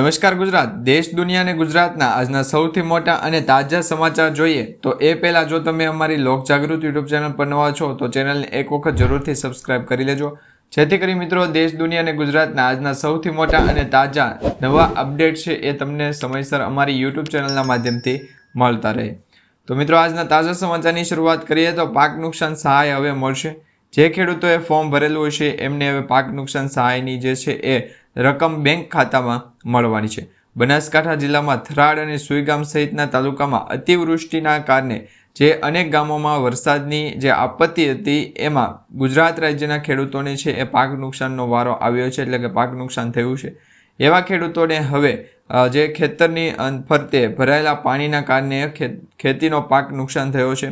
નમસ્કાર ગુજરાત. દેશ, દુનિયા અને ગુજરાતના આજના સૌથી મોટા અને તાજા સમાચાર જોઈએ તો એ પહેલાં જો તમે અમારી લોક જાગૃત યુટ્યુબ ચેનલ પર નવા છો તો ચેનલને એક વખત જરૂરથી સબસ્ક્રાઇબ કરી લેજો. જેથી કરી મિત્રો દેશ, દુનિયા અને ગુજરાતના આજના સૌથી મોટા અને તાજા નવા અપડેટ છે એ તમને સમયસર અમારી યુટ્યુબ ચેનલના માધ્યમથી મળતા રહે. તો મિત્રો આજના તાજા સમાચારની શરૂઆત કરીએ તો પાક નુકસાન સહાય હવે મળશે. જે ખેડૂતોએ ફોર્મ ભરેલું હશે એમને હવે પાક નુકસાન સહાયની જે છે એ રકમ બેંક ખાતામાં મળવાની છે. બનાસકાંઠા જિલ્લામાં થરાદ અને સુઈગામ સહિતના તાલુકામાં અતિવૃષ્ટિના કારણે જે અનેક ગામોમાં વરસાદની જે આપત્તિ હતી એમાં ગુજરાત રાજ્યના ખેડૂતોને છે એ પાક નુકસાનનો વારો આવ્યો છે, એટલે કે પાક નુકસાન થયું છે. એવા ખેડૂતોને હવે જે ખેતરની ફરતે ભરાયેલા પાણીના કારણે ખેતીનો પાક નુકસાન થયો છે.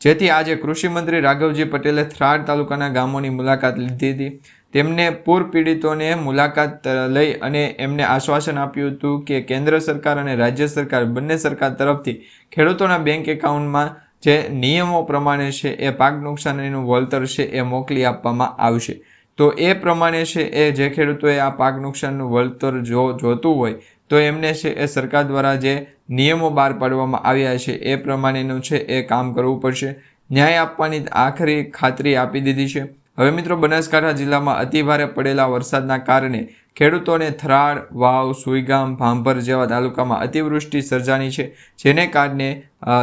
જેથી આજે કૃષિમંત્રી રાઘવજી પટેલે થરાદ તાલુકાના ગામોની મુલાકાત લીધી હતી. તેમને પૂર પીડિતોને મુલાકાત લઈ અને એમને આશ્વાસન આપ્યું હતું કે કેન્દ્ર સરકાર અને રાજ્ય સરકાર બંને સરકાર તરફથી ખેડૂતોના બેંક એકાઉન્ટમાં જે નિયમો પ્રમાણે છે એ પાક નુકસાનીનું વળતર છે એ મોકલી આપવામાં આવશે. તો એ પ્રમાણે છે એ જે ખેડૂતોએ આ પાક નુકસાનનું વળતર જો, જોતું હોય તો એમને છે એ સરકાર દ્વારા જે નિયમો બહાર પાડવામાં આવ્યા છે એ પ્રમાણેનું છે એ કામ કરવું પડશે. ન્યાય આપવાની આખરી ખાતરી આપી દીધી છે. હવે મિત્રો, બનાસકાંઠા જિલ્લામાં અતિભારે પડેલા વરસાદના કારણે ખેડૂતોને થરાડ વાવ, સુઈગામ, ભાંભર જેવા તાલુકામાં અતિવૃષ્ટિ સર્જાની છે, જેને કારણે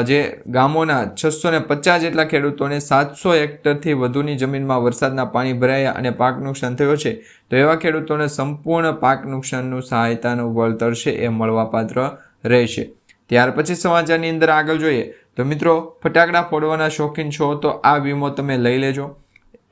જે ગામોના છસો ને પચાસ જેટલા ખેડૂતોને સાતસો હેક્ટરથી વધુની જમીનમાં વરસાદના પાણી ભરાયા અને પાક નુકસાન થયો છે, તો એવા ખેડૂતોને સંપૂર્ણ પાક નુકસાનનું સહાયતાનું વળતર છે એ મળવાપાત્ર રહેશે. ત્યાર પછી સમાચારની અંદર આગળ જોઈએ, તો મિત્રો, ફટાકડા ફોડવાના શોખીન છો તો આ વીમો તમે લઈ લેજો.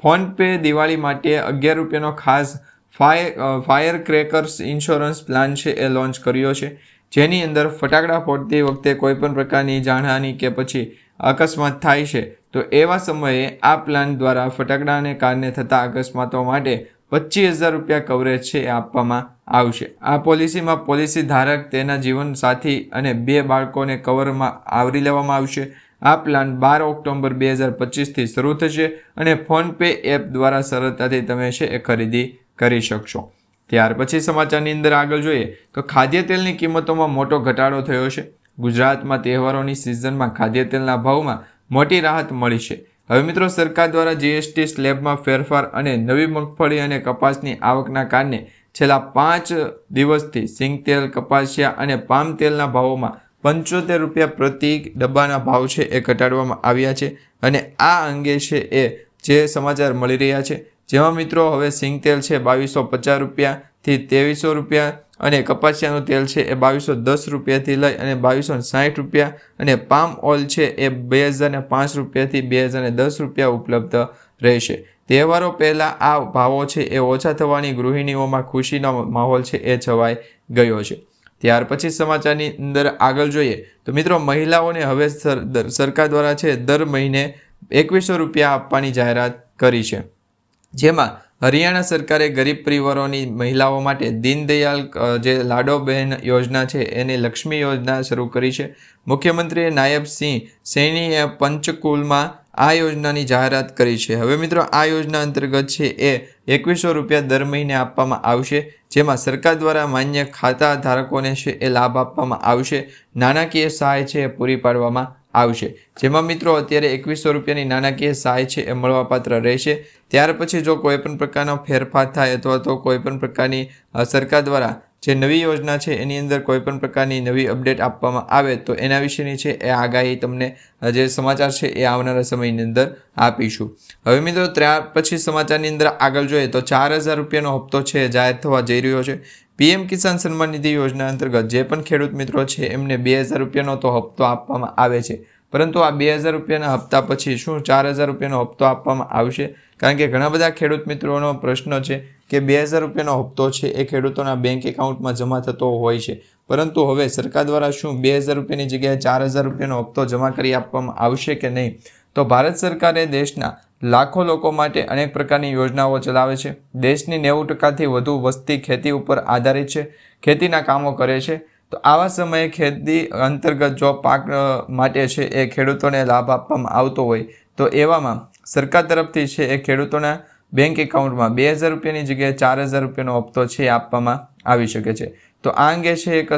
ફોનપે દિવાળી માટે અગિયાર રૂપિયાનો ખાસ fire fire crackers insurance plan છે એ લોન્ચ કર્યો છે. જેની અંદર ફટાકડા ફોડતી વખતે કોઈપણ પ્રકારની જાનહાની કે પછી અકસ્માત થાય છે, તો એવા સમયે આ પ્લાન દ્વારા ફટાકડાને કારણે થતા અકસ્માતો માટે પચીસ હજાર રૂપિયા કવરેજ છે એ આપવામાં આવશે. આ પોલિસીમાં પોલિસી ધારક તેના જીવનસાથી અને બે બાળકોને કવરમાં આવરી લેવામાં આવશે. આ પ્લાન બાર ઓક્ટોબર બે હજાર પચીસથી શરૂ થશે અને ફોનપે એપ દ્વારા સરળતાથી તમે છે એ ખરીદી કરી શકશો. ત્યાર પછી સમાચારની અંદર આગળ જોઈએ તો ખાદ્ય તેલની કિંમતોમાં મોટો ઘટાડો થયો છે. ગુજરાતમાં તહેવારોની સિઝનમાં ખાદ્ય તેલના ભાવમાં મોટી રાહત મળી છે. હવે મિત્રો સરકાર દ્વારા જીએસટી સ્લેબમાં ફેરફાર અને નવી મગફળી અને કપાસની આવકના કારણે છેલ્લા પાંચ દિવસથી સિંગ તેલ, કપાસિયા અને પામ તેલના ભાવોમાં પંચોતેર રૂપિયા પ્રતિ ડબ્બાના ભાવ છે એ ઘટાડવામાં આવ્યા છે અને આ અંગે છે એ જે સમાચાર મળી રહ્યા છે. જેમાં મિત્રો હવે સિંગ તેલ છે બાવીસો પચાસ રૂપિયાથી ત્રેવીસો રૂપિયા અને કપાસિયાનું તેલ છે એ બાવીસો દસ રૂપિયાથી લઈ અને બાવીસો સાઠ રૂપિયા અને પામ ઓઇલ છે એ બે હજાર પાંચ રૂપિયાથી બે હજાર દસ રૂપિયા ઉપલબ્ધ રહેશે. તહેવારો પહેલાં આ ભાવો છે એ ઓછા થવાની ગૃહિણીઓમાં ખુશીનો માહોલ છે એ છવાઈ ગયો છે. ત્યાર પછી સમાચારની અંદર આગળ જોઈએ તો મિત્રો મહિલાઓને હવે સરકાર દ્વારા છે દર મહિને એકવીસો રૂપિયા આપવાની જાહેરાત કરી છે. જેમાં હરિયાણા સરકારે ગરીબ પરિવારોની મહિલાઓ માટે દીનદયાલ જે લાડો બહેન યોજના છે એને લક્ષ્મી યોજના શરૂ કરી છે. મુખ્યમંત્રીએ નાયબ સિંહ, સૈનીએ પંચકુલમાં આ યોજનાની જાહેરાત કરી છે. હવે મિત્રો, આ યોજના અંતર્ગત છે એ એકવીસો રૂપિયા દર મહિને આપવામાં આવશે, જેમાં સરકાર દ્વારા માન્ય ખાતા ધારકોને છે એ લાભ આપવામાં આવશે. નાણાકીય સહાય છે એ પૂરી પાડવામાં આવશે. જેમાં મિત્રો, અત્યારે એકવીસો રૂપિયાની નાણાકીય સહાય છે એ મળવાપાત્ર રહેશે. ત્યાર પછી જો કોઈપણ પ્રકારનો ફેરફાર થાય અથવા તો કોઈપણ પ્રકારની સરકાર દ્વારા જે નવી યોજના છે, એની અંદર કોઈપણ પ્રકારની નવી અપડેટ આપવામાં આવે તો એના વિશેની છે, એ આગાહી તમને જે સમાચાર છે, એ આવનારા સમયની અંદર આપીશું. હવે મિત્રો ત્યાર પછી સમાચારની અંદર આગળ જોઈએ તો ચાર હજાર રૂપિયાનો હપ્તો છે, જાહેર થવા જઈ રહ્યો છે. પીએમ કિસાન સન્માન નિધિ યોજના અંતર્ગત જે પણ ખેડૂત મિત્રો છે, એમને બે હજાર રૂપિયાનો તો હપ્તો આપવામાં આવે છે. પરંતુ આ બે હજાર રૂપિયાના હપ્તા પછી શું ચાર હજાર રૂપિયાનો હપ્તો આપવામાં આવશે? કારણ કે ઘણા બધા ખેડૂત મિત્રોનો પ્રશ્ન છે કે બે હજાર રૂપિયાનો હપ્તો છે એ ખેડૂતોના બેંક એકાઉન્ટમાં જમા થતો હોય છે. પરંતુ હવે સરકાર દ્વારા શું બે હજાર રૂપિયાની જગ્યાએ ચાર હજાર રૂપિયાનો હપ્તો જમા કરી આપવામાં આવશે કે નહીં? તો ભારત સરકારે દેશના લાખો લોકો માટે અનેક પ્રકારની યોજનાઓ ચલાવે છે. દેશની નેવું ટકાથી વધુ વસ્તી ખેતી ઉપર આધારિત છે. ખેતીના કામો કરે છે. તો આવા સમયે ખેતી અંતર્ગત જો પાક માટે છે એ ખેડૂતોને લાભ આપવામાં આવતો હોય, તો એવામાં સરકાર તરફથી છે એ ખેડૂતોના બેંક એકાઉન્ટમાં બે હજાર રૂપિયાની જગ્યાએ ચાર હજાર રૂપિયાનો હપ્તો છે આપવામાં આવી શકે છે. તો આ અંગે છે એક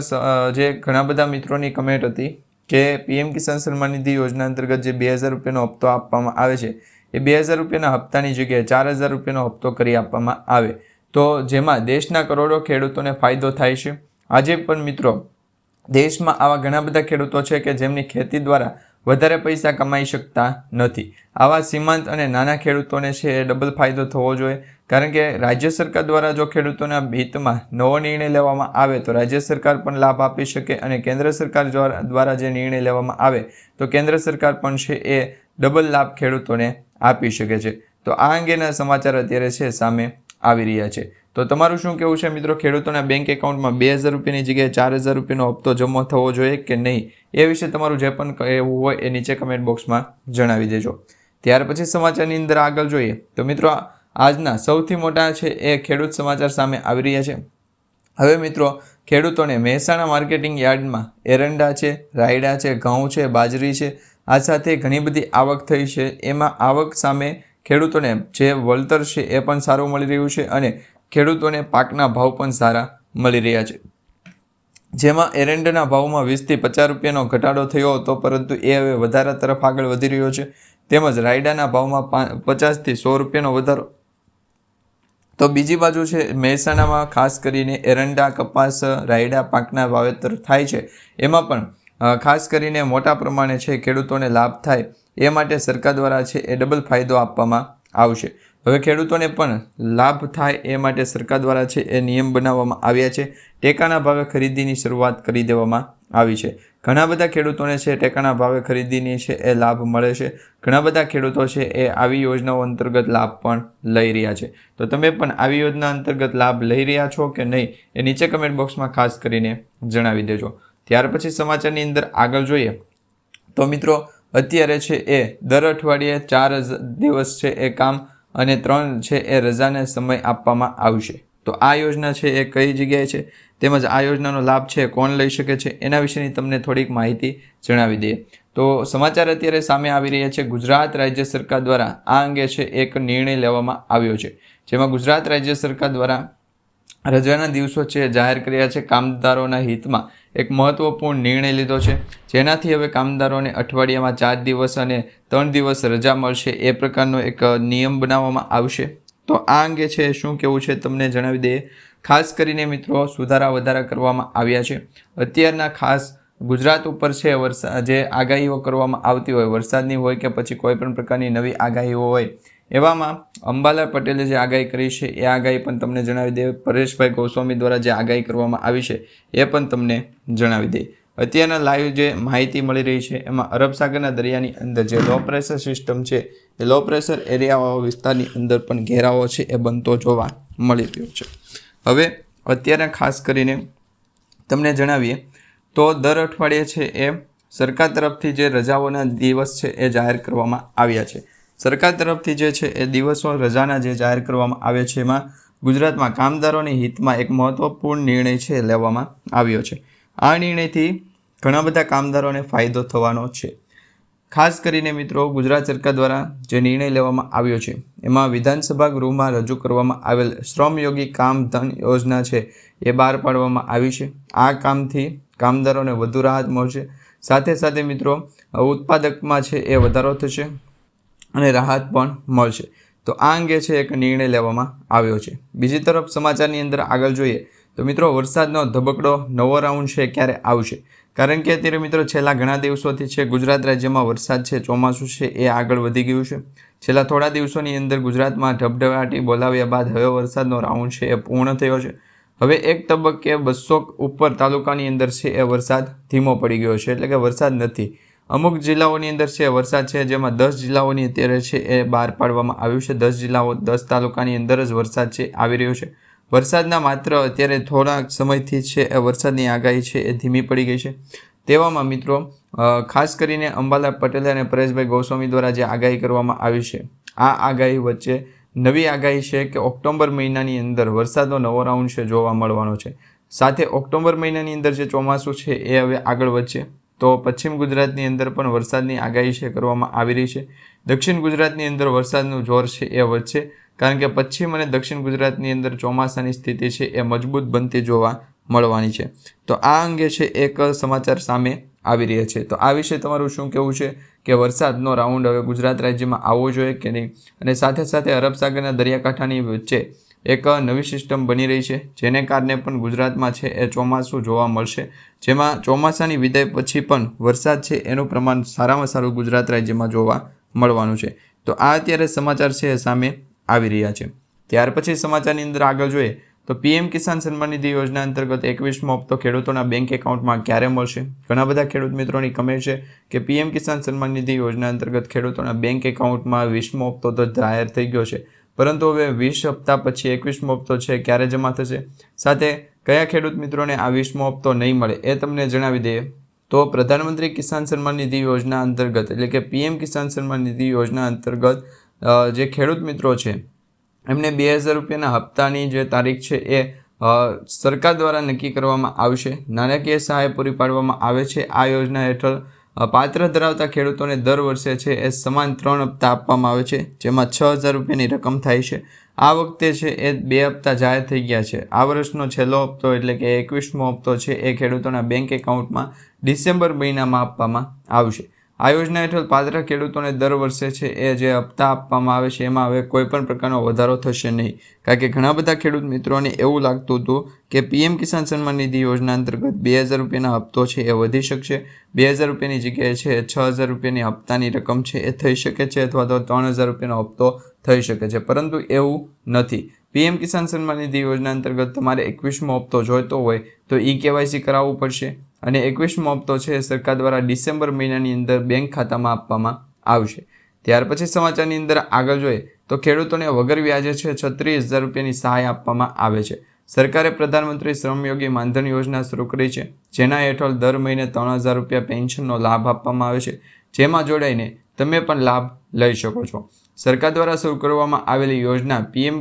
જે ઘણા બધા મિત્રોની કમેન્ટ હતી કે પીએમ કિસાન સન્માન નિધિ યોજના અંતર્ગત જે બે હજાર રૂપિયાનો હપ્તો આપવામાં આવે છે, એ બે હજાર રૂપિયાના હપ્તાની જગ્યાએ ચાર હજાર રૂપિયાનો હપ્તો કરી આપવામાં આવે. તો જેમાં દેશના કરોડો ખેડૂતોને ફાયદો થાય છે આજે પણ મિત્રો, દેશમાં આવા ઘણા બધા ખેડૂતો છે કે જેમની ખેતી દ્વારા વધારે પૈસા કમાઈ શકતા નથી. આવા સીમાંત અને નાના ખેડૂતોને છે એ ડબલ ફાયદો થવો જોઈએ. કારણ કે રાજ્ય સરકાર દ્વારા જો ખેડૂતોના હિતમાં નવો નિર્ણય લેવામાં આવે તો રાજ્ય સરકાર પણ લાભ આપી શકે અને કેન્દ્ર સરકાર દ્વારા જે નિર્ણય લેવામાં આવે તો કેન્દ્ર સરકાર પણ છે એ ડબલ લાભ ખેડૂતોને આપી શકે છે. તો આ અંગેના સમાચાર અત્યારે છે સામે આવી રહ્યા છે. તો તમારું શું કહેવું છે મિત્રો? ખેડૂતોના બેંક એકાઉન્ટમાં બે હજાર રૂપિયાની જગ્યાએ ચાર હજાર રૂપિયાનો હપ્તો જમા થવો જોઈએ કે નહીં? એ વિશે તમારું જે પણ કહેવું હોય એ નીચે કમેન્ટ બોક્સમાં જણાવી દેજો. ત્યાર પછી સમાચારની અંદર આગળ જોઈએ. તો મિત્રો આજના સૌથી મોટા છે એ ખેડૂત સમાચાર સામે આવી રહ્યા છે. હવે મિત્રો, ખેડૂતોને મહેસાણા માર્કેટિંગ યાર્ડમાં એરંડા છે, રાયડા છે, ઘઉં છે, બાજરી છે, આ સાથે ઘણી બધી આવક થઈ છે. એમાં આવક સામે ખેડૂતોને જે વળતર છે એ પણ સારું મળી રહ્યું છે અને ખેડૂતોને પાકના ભાવ પણ સારા મળી રહ્યા છે. જેમાં એરંડાના ભાવમાં વીસથી પચાસ રૂપિયાનો ઘટાડો થયો હતો, પરંતુ એ હવે વધારા તરફ આગળ વધી રહ્યો છે. તેમજ રાયડાના ભાવમાં પચાસથી સો રૂપિયાનો વધારો. તો બીજી બાજુ છે, મહેસાણામાં ખાસ કરીને એરંડા, કપાસ, રાયડા પાકના વાવેતર થાય છે. એમાં પણ ખાસ કરીને મોટા પ્રમાણે છે, ખેડૂતોને લાભ થાય. એ માટે સરકાર દ્વારા છે, એ ડબલ ફાયદો આપવામાં આવશે. હવે ખેડૂતોને પણ લાભ થાય એ માટે સરકાર દ્વારા છે એ નિયમ બનાવવામાં આવ્યા છે. ટેકાના ભાવે ખરીદીની શરૂઆત કરી દેવામાં આવી છે. ઘણા બધા ખેડૂતોને છે ટેકાના ભાવે ખરીદીની છે એ લાભ મળે છે. ઘણા બધા ખેડૂતો છે એ આવી યોજનાઓ અંતર્ગત લાભ પણ લઈ રહ્યા છે. તો તમે પણ આવી યોજના અંતર્ગત લાભ લઈ રહ્યા છો કે નહીં એ નીચે કમેન્ટ બોક્સમાં ખાસ કરીને જણાવી દેજો. ત્યાર પછી સમાચારની અંદર આગળ જોઈએ. તો મિત્રો, અત્યારે છે એ દર અઠવાડિયે ચાર દિવસ છે એ કામ અને ત્રણ છે એ રજાને સમય આપવામાં આવશે. તો આ યોજના છે એ કઈ જગ્યાએ છે? તેમજ આ યોજનાનો લાભ છે કોણ લઈ શકે છે? એના વિશેની તમને થોડીક માહિતી જણાવી દઈએ. તો સમાચાર અત્યારે સામે આવી રહ્યા છે. ગુજરાત રાજ્ય સરકાર દ્વારા આ અંગે છે એક નિર્ણય લેવામાં આવ્યો છે. જેમાં ગુજરાત રાજ્ય સરકાર દ્વારા રજાના દિવસો છે જાહેર કર્યા છે. કામદારોના હિતમાં એક મહત્વપૂર્ણ નિર્ણય લીધો છે. જેનાથી હવે કામદારોને અઠવાડિયામાં ચાર દિવસ અને ત્રણ દિવસ રજા મળશે એ પ્રકારનો એક નિયમ બનાવવામાં આવશે. તો આ અંગે છે, શું કેવું છે તમને જણાવી દઈએ. ખાસ કરીને મિત્રો, સુધારા વધારા કરવામાં આવ્યા છે. અત્યારના ખાસ ગુજરાત ઉપર છે વરસાદ જે આગાહીઓ કરવામાં આવતી હોય, વરસાદની હોય કે પછી કોઈ પણ પ્રકારની નવી આગાહીઓ હોય એવામાં અંબાલાલ પટેલે જે આગાહી કરી છે, એ આગાહી પણ તમને જણાવી દે. પરેશભાઈ ગોસ્વામી દ્વારા જે આગાહી કરવામાં આવી છે, એ પણ તમને જણાવી દે. અત્યારના લાઈવ જે માહિતી મળી રહી છે, એમાં અરબ સાગરના દરિયાની અંદર જે લો પ્રેશર સિસ્ટમ છે, એ લો પ્રેશર એરિયાવાળો વિસ્તારની અંદર પણ ઘેરાવો છે, એ બનતો જોવા મળી રહ્યો છે. હવે અત્યારે ખાસ કરીને તમને જણાવીએ, તો દર અઠવાડિયે છે એ સરકાર તરફથી જે રજાઓના દિવસ છે, એ જાહેર કરવામાં આવ્યા છે. સરકાર તરફથી જે છે એ દિવસો રજાના જે જાહેર કરવામાં આવે છે, એમાં ગુજરાતમાં કામદારોની હિતમાં એક મહત્વપૂર્ણ નિર્ણય છે લેવામાં આવ્યો છે. આ નિર્ણયથી ઘણા બધા કામદારોને ફાયદો થવાનો છે. ખાસ કરીને મિત્રો, ગુજરાત સરકાર દ્વારા જે નિર્ણય લેવામાં આવ્યો છે, એમાં વિધાનસભા ગૃહમાં રજૂ કરવામાં આવેલ શ્રમયોગી કામ ધન યોજના છે એ બહાર પાડવામાં આવી છે. આ કામથી કામદારોને વધુ રાહત મળશે. સાથે સાથે મિત્રો, ઉત્પાદકમાં છે એ વધારો થશે. અને રાહત પણ મળશે. તો આ અંગે છે એક નિર્ણય લેવામાં આવ્યો છે. બીજી તરફ સમાચારની અંદર આગળ જોઈએ તો મિત્રો વરસાદનો ધબકડો નવો રાઉન્ડ છે ક્યારે આવશે? કારણ કે અત્યારે મિત્રો છેલ્લા ઘણા દિવસોથી છે ગુજરાત રાજ્યમાં વરસાદ છે, ચોમાસું છે, એ આગળ વધી ગયું છે. છેલ્લા થોડા દિવસોની અંદર ગુજરાતમાં ઢબઢબાટી બોલાવ્યા બાદ હવે વરસાદનો રાઉન્ડ છે એ પૂર્ણ થયો છે. હવે એક તબક્કે બસો ઉપર તાલુકાની અંદર છે એ વરસાદ ધીમો પડી ગયો છે. એટલે કે વરસાદ નથી. અમુક જિલ્લાઓની અંદર છે, વરસાદ છે, જેમાં દસ જિલ્લાઓની અત્યારે છે એ બહાર પાડવામાં આવ્યું છે. દસ જિલ્લાઓ, દસ તાલુકાની અંદર જ વરસાદ છે, આવી રહ્યો છે. વરસાદના માત્ર અત્યારે થોડાક સમયથી છે એ વરસાદની આગાહી છે એ ધીમી પડી ગઈ છે. તેવામાં મિત્રો ખાસ કરીને અંબાલા પટેલ અને પરેશભાઈ ગોસ્વામી દ્વારા જે આગાહી કરવામાં આવી છે, આ આગાહી વચ્ચે નવી આગાહી છે કે ઓક્ટોબર મહિનાની અંદર વરસાદનો નવો રાઉન્ડ છે જોવા મળવાનો છે. સાથે ઓક્ટોબર મહિનાની અંદર જે ચોમાસું છે એ હવે આગળ વધશે. તો પશ્ચિમ ગુજરાતની અંદર પણ વરસાદની આગાહી છે, કરવામાં આવી રહી છે. દક્ષિણ ગુજરાતની અંદર વરસાદનું જોર છે એ વધશે, કારણ કે પશ્ચિમ અને દક્ષિણ ગુજરાતની અંદર ચોમાસાની સ્થિતિ છે એ મજબૂત બનતી જોવા મળવાની છે. તો આ અંગે છે એક સમાચાર સામે આવી રહ્યા છે. તો આ વિશે તમારું શું કહેવું છે કે વરસાદનો રાઉન્ડ હવે ગુજરાત રાજ્યમાં આવવો જોઈએ કે નહીં? અને સાથે સાથે અરબ સાગરના દરિયાકાંઠાની વચ્ચે એક નવી સિસ્ટમ બની રહી છે, જેને કારણે પણ ગુજરાતમાં છે એ ચોમાસું જોવા મળશે. જેમાં ચોમાસાની વિદાય પછી પણ વરસાદ છે એનું પ્રમાણ સારામાં સારું ગુજરાત રાજ્યમાં જોવા મળવાનું છે. તો આ અત્યારે સમાચાર છે એ સામે આવી રહ્યા છે. ત્યાર પછી સમાચારની અંદર આગળ જોઈએ, તો પીએમ કિસાન સન્માન નિધિ યોજના અંતર્ગત એકવીસમો હપ્તો ખેડૂતોના બેંક એકાઉન્ટમાં ક્યારે મળશે? ઘણા બધા ખેડૂત મિત્રોની કમેન્ટ છે કે પીએમ કિસાન સન્માન નિધિ યોજના અંતર્ગત ખેડૂતોના બેંક એકાઉન્ટમાં વીસમો હપ્તો તો જાહેર થઈ ગયો છે. પરંતુ હવે વીસ હપ્તા પછી એકવીસમો હપ્તો છે, ક્યારે જમા થશે? સાથે કયા ખેડૂત મિત્રોને આ વીસમો હપ્તો નહીં મળે એ તમને જણાવી દઈએ. તો પ્રધાનમંત્રી કિસાન સન્માન નિધિ યોજના અંતર્ગત, એટલે કે પીએમ કિસાન સન્માન નિધિ યોજના અંતર્ગત જે ખેડૂત મિત્રો છે, એમને બે હજાર રૂપિયાના હપ્તાની જે તારીખ છે એ સરકાર દ્વારા નક્કી કરવામાં આવશે. નાણાકીય સહાય પૂરી પાડવામાં આવે છે આ યોજના હેઠળ. પાત્ર ધરાવતા ખેડૂતોને દર વર્ષે છે એ સમાન ત્રણ હપ્તા આપવામાં આવે છે, જેમાં છ હજાર રૂપિયાની રકમ થાય છે. આ વખતે છે એ બે હપ્તા જાહેર થઈ ગયા છે. આ વર્ષનો છેલ્લો હપ્તો એટલે કે એકવીસમો હપ્તો છે એ ખેડૂતોના બેંક એકાઉન્ટમાં ડિસેમ્બર મહિનામાં આપવામાં આવશે. આ યોજના હેઠળ પાત્ર ખેડૂતોને દર વર્ષે છે એ જે હપ્તા આપવામાં આવે છે, એમાં હવે કોઈ પણ પ્રકારનો વધારો થશે નહીં. કારણ કે ઘણા બધા ખેડૂત મિત્રોને એવું લાગતું હતું કે પીએમ કિસાન સન્માન નિધિ યોજના અંતર્ગત બે હજાર રૂપિયાના હપ્તો છે એ વધી શકશે. બે હજાર રૂપિયાની જગ્યાએ છે છ હજાર રૂપિયાની હપ્તાની રકમ છે એ થઈ શકે છે અથવા તો ત્રણ હજાર રૂપિયાનો હપ્તો થઈ શકે છે. પરંતુ એવું નથી. પીએમ કિસાન સન્માન નિધિ યોજના અંતર્ગત તમારે એકવીસમો હપ્તો જોઈતો હોય તો ઈ કેવાયસી કરાવવું પડશે. અને એકવીસમો હપ્તો છે સરકાર દ્વારા ડિસેમ્બર મહિનાની અંદર બેંક ખાતામાં આપવામાં આવશે. ત્યાર પછી સમાચારની અંદર આગળ જોઈએ તો ખેડૂતોને વગર વ્યાજે છે છત્રીસ હજાર રૂપિયાની સહાય આપવામાં આવે છે. સરકારે પ્રધાનમંત્રી શ્રમયોગી માનધન યોજના શરૂ કરી છે, જેના હેઠળ દર મહિને ત્રણ હજાર રૂપિયા પેન્શનનો લાભ આપવામાં આવે છે. જેમાં જોડાઈને તમે પણ લાભ લઈ શકો છો. સરકાર દ્વારા શરૂ કરવામાં આવેલી યોજના પીએમ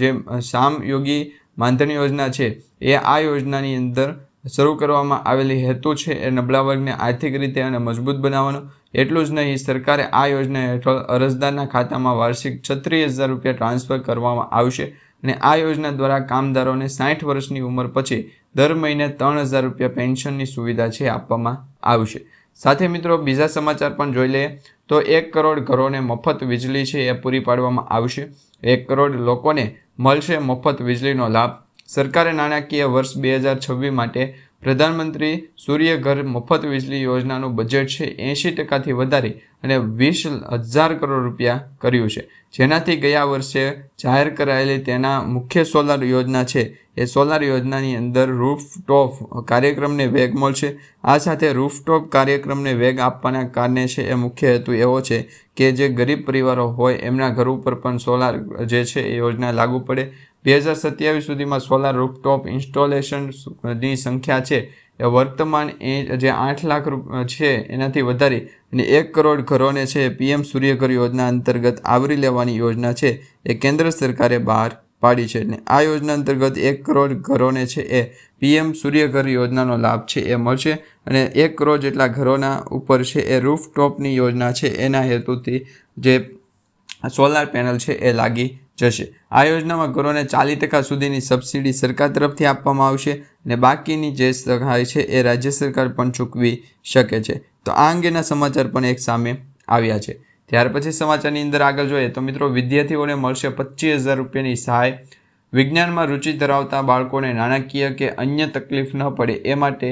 જે શામ યોગી માનધન યોજના છે, એ આ યોજનાની અંદર શરૂ કરવામાં આવેલી હેતુ છે એ નબળા વર્ગને આર્થિક રીતે અને મજબૂત બનાવવાનો. એટલું જ નહીં, સરકારે આ યોજના હેઠળ અરજદારના ખાતામાં વાર્ષિક છત્રીસ હજાર રૂપિયા ટ્રાન્સફર કરવામાં આવશે અને આ યોજના દ્વારા કામદારોને સાઠ વર્ષની ઉંમર પછી દર મહિને ત્રણ હજાર રૂપિયા પેન્શનની સુવિધા છે આપવામાં આવશે. સાથે મિત્રો, બીજા સમાચાર પણ જોઈ લઈએ. તો એક કરોડ ઘરોને મફત વીજળી છે એ પૂરી પાડવામાં આવશે. એક કરોડ લોકોને મળશે મફત વીજળીનો લાભ. સરકારે નાણાકીય વર્ષ બે હજાર છવ્વીસ માટે પ્રધાનમંત્રી સૂર્ય ઘર મફત વીજળી યોજનાનું બજેટ છે, એંશી ટકાથી વધારી અને વીસ હજાર કરોડ રૂપિયા કર્યું છે. જેનાથી ગયા વર્ષે જાહેર કરાયેલી તેના મુખ્ય સોલાર યોજના છે. એ સોલાર યોજનાની અંદર રૂફટોપ કાર્યક્રમને વેગ મળશે. આ સાથે રૂફટોપ કાર્યક્રમને વેગ આપવાના કારણે છે એ મુખ્ય હેતુ એવો છે કે જે ગરીબ પરિવારો હોય એમના ઘર ઉપર પણ સોલાર જે છે એ યોજના લાગુ પડે. બે હજાર સત્યાવીસ સુધીમાં સોલાર રૂફટોપ ઇન્સ્ટોલેશનની સંખ્યા છે એ વર્તમાન એ જે આઠ લાખ છે એનાથી વધારી અને એક કરોડ ઘરોને છે પીએમ સૂર્યઘર યોજના અંતર્ગત આવરી લેવાની યોજના છે એ કેન્દ્ર સરકારે બહાર પાડી છે અને આ યોજના અંતર્ગત એક કરોડ ઘરોને છે એ પીએમ સૂર્યઘર યોજનાનો લાભ છે એ મળશે અને એક કરોડ જેટલા ઘરોના ઉપર છે એ રૂફટોપની યોજના છે એના હેતુથી જે સોલાર પેનલ છે એ લાગી જશે. આ યોજનામાં ઘરોને ચાલીસ ટકા સુધીની સબસિડી સરકાર તરફથી આપવામાં આવશે અને બાકીની જે સહાય છે એ રાજ્ય સરકાર પણ ચૂકવી શકે છે. તો આ અંગેના સમાચાર પણ એક સામે આવ્યા છે. ત્યાર પછી સમાચારની અંદર આગળ જોઈએ તો મિત્રો, વિદ્યાર્થીઓને મળશે પચીસ હજાર રૂપિયાની સહાય. વિજ્ઞાનમાં રુચિ ધરાવતા બાળકોને નાણાકીય કે અન્ય તકલીફ ન પડે એ માટે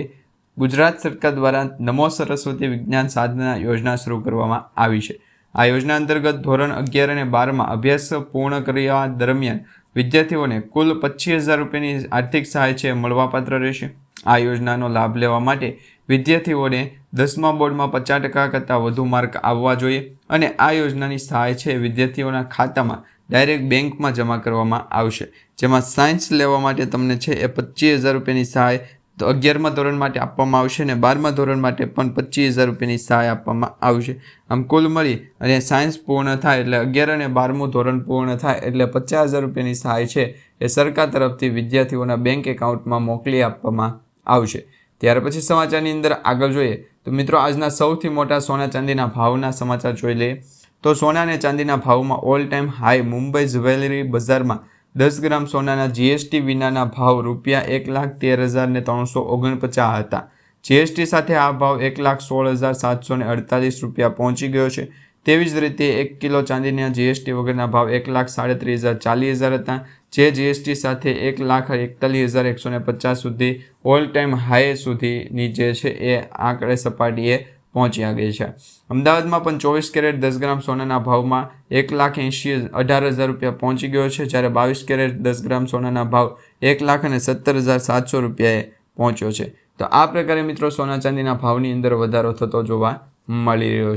ગુજરાત સરકાર દ્વારા નમો સરસ્વતી વિજ્ઞાન સાધના યોજના શરૂ કરવામાં આવી છે. આ યોજના અંતર્ગત ધોરણ અગિયાર અને બારમાં અભ્યાસ પૂર્ણ કર્યા દરમિયાન વિદ્યાર્થીઓને કુલ પચીસ હજાર રૂપિયાની આર્થિક સહાય છે, મળવાપાત્ર રહેશે. આ યોજનાનો લાભ લેવા માટે વિદ્યાર્થીઓને દસમા બોર્ડમાં પચાસ ટકા કરતાં વધુ માર્ક આવવા જોઈએ અને આ યોજનાની સહાય છે વિદ્યાર્થીઓના ખાતામાં ડાયરેક્ટ બેંકમાં જમા કરવામાં આવશે. જેમાં સાયન્સ લેવા માટે તમને છે એ પચીસ હજાર રૂપિયાની સહાય તો અગિયારમા ધોરણ માટે આપવામાં આવશે અને બારમા ધોરણ માટે પણ પચીસ હજાર રૂપિયાની સહાય આપવામાં આવશે. આમ કુલ મળી અને સાયન્સ પૂર્ણ થાય એટલે અગિયાર અને બારમું ધોરણ પૂર્ણ થાય એટલે પચાસ હજાર રૂપિયાની સહાય છે એ સરકાર તરફથી વિદ્યાર્થીઓના બેંક એકાઉન્ટમાં મોકલી આપવામાં આવશે. ત્યાર પછી સમાચારની અંદર આગળ જોઈએ તો મિત્રો, આજના સૌથી મોટા સોના ચાંદીના ભાવના સમાચાર જોઈ લઈએ. તો સોના અને ચાંદીના ભાવમાં all time high Mumbai jewellery બજારમાં દસ ગ્રામ સોનાના જીએસટી વિનાના ભાવ રૂપિયા એક લાખ તેર હજાર ને ત્રણસો ઓગણપચાસ હતા. જીએસટી સાથે આ ભાવ એક લાખ સોળ હજાર સાતસો ને અડતાલીસ રૂપિયા પહોંચી ગયો છે. તેવી જ રીતે એક કિલો ચાંદીના જીએસટી વગરના ભાવ એક લાખ સાડત્રીસ હજાર ચાલીસ હજાર હતા. જે જીએસટી સાથે એક લાખ એકતાલીસ હજાર એકસો પચાસ સુધી ઓલ ટાઈમ હાઈ સુધીની જે છે એ આંકડે સપાટીએ પહોંચી ગઈ છે. અમદાવાદમાં પણ ચોવીસ કેરેટ દસ ગ્રામ સોનાના ભાવમાં એક લાખ એંશી અઢાર હજાર રૂપિયા પહોંચી ગયો છે, જ્યારે બાવીસ કેરેટ દસ ગ્રામ સોનાના ભાવ એક લાખ અને સત્તર હજાર સાતસો રૂપિયાએ પહોંચ્યો છે. તો આ પ્રકારે મિત્રો સોના ચાંદીના ભાવની અંદર વધારો થતો જોવા મળી રહ્યો છે